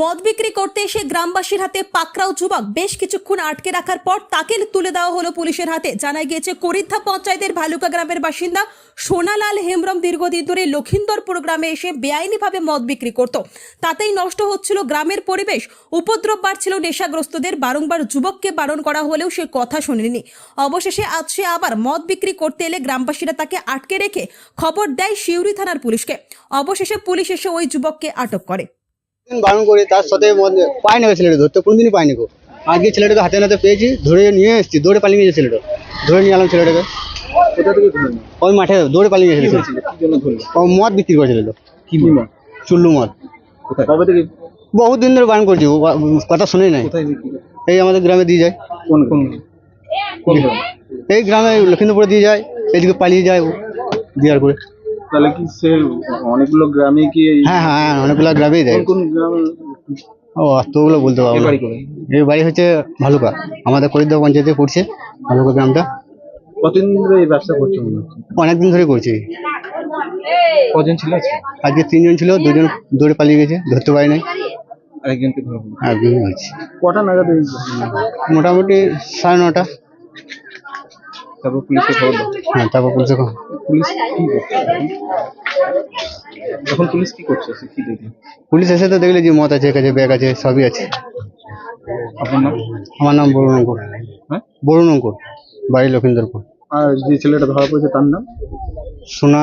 মদ বিক্রি করতে এসে গ্রামবাসীর হাতে পাকড়াও যুবক। বেশ কিছুক্ষণ আটকে রাখার পর তাকে তুলে দেওয়া হলো পুলিশের হাতে। জানা গিয়েছে, করিদ্ধা পঞ্চায়েতের ভালুকা গ্রামের বাসিন্দা সোনালাল হেমব্রম দীর্ঘদিন ধরে লক্ষিন্দরপুর গ্রামে এসে বেআইনিভাবে মদ বিক্রি করত। তাতেই নষ্ট হচ্ছিল গ্রামের পরিবেশ। উপদ্রব বাড়ছিল নেশাগ্রস্তদের। বারংবার যুবককে বারণ করা হলেও সে কথা শোনেনি। অবশেষে আজ সে আবার মদ বিক্রি করতে এলে গ্রামবাসীরা তাকে আটকে রেখে খবর দেয় শিউরি থানার পুলিশকে। অবশেষে পুলিশ এসে ওই যুবককে আটক করে। বারণ করে তার সাথে পাইনি ওই ছেলেটা ধরতে কোনোদিনই পাইনি গো। আজকে ছেলেটাকে হাতে নাতে পেয়েছি ধরে নিয়ে এসেছি দৌড়ে পালিয়ে গেছে ছেলেটা। ধরে নিয়ে এলাম ছেলেটাকে। ওই মাঠে দৌড়ে পালিয়ে গেছে ছেলেটা। ও মদ বিক্রি করেছিল তো কি মদ? চুল্লু মদ। কবে থেকে? বহুত দিন ধরে বারণ করছি কথা শুনেই নাই। করে? এই আমাদের গ্রামে দিয়ে যায়। কোন কোন এই গ্রামে লক্ষ্মীপুরে দিয়ে যায় এইদিকে পালিয়ে যায় ও দেওয়ার করে তাহলে কি সে অনেকগুলো গ্রামে কি হ্যাঁ হ্যাঁ হ্যাঁ অনেকগুলো গ্রামেই দেয়। কোন কোন গ্রামে? ও অতগুলো বলতে পারব এর না। এই বাড়ি হচ্ছে ভালুকা। আমাদের করিদ্দা পঞ্চায়েতে পড়ছে ভালুকা গ্রামটা। কতদিন ধরে এই ব্যবসা করছ অনেকদিন ধরে করছি। কজন ছিল আজকে? তিনজন ছিল দুজন দৌড়ে পালিয়ে গেছে ধরতে পারি নাই। আরেকজনকে কটা নাগাদ মোটামুটি সাড়ে নটা। তারপর পুলিশে খবর হ্যাঁ তারপর পুলিশে ক- পুলিশ কি করছে এখন? পুলিশ কি করছে? সে কি দেখে? পুলিশ এসে তো দেখলে যে মত আছে কাছে ব্যাগ আছে সবই আছে। আপনার নাম? আমার নাম বরুণ অঙ্কুর। হ্যাঁ? বরুণ অঙ্কুর বাড়ি লক্ষিন্দরপুর। আর যে ছেলেটা ধরা পড়েছে তার নাম? সোনা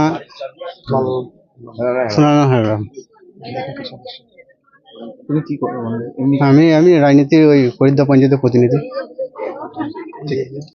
সোনা না হারাম তুমি কি করো? মানে আমি আমি রাজনীতির ওই করিদ্দা পঞ্চায়েতের প্রতিনিধি।